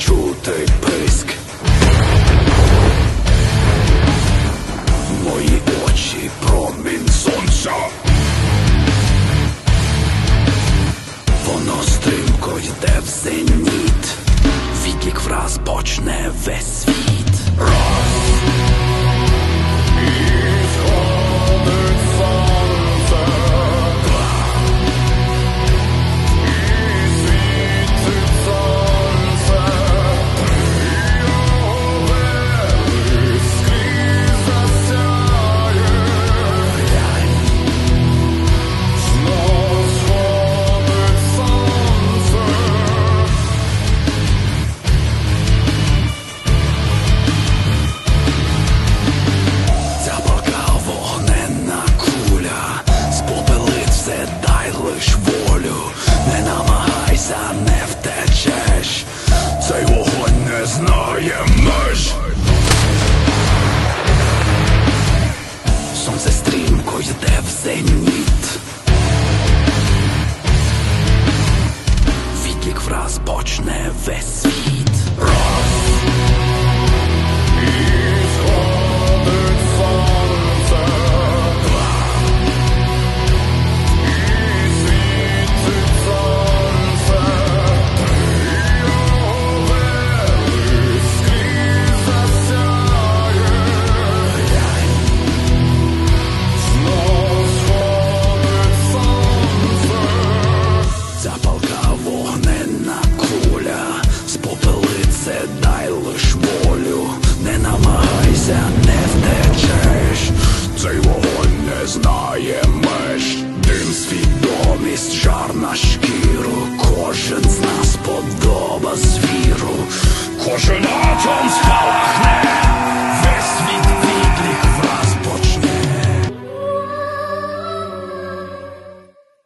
чути писк. Мої очі промінь сонця. Воно стрімко йде в зеніт, відлік враз почне весь світ. Все, дай лиш волю, не намагайся, не втечеш, цей вогонь не знає меж. Сонце стрімко йде в зеніт. Відлік враз почне весь світ. Знає меж, дим свідомість, жар на шкіру, кожен з нас подоба звіру, кожен атом спалахне,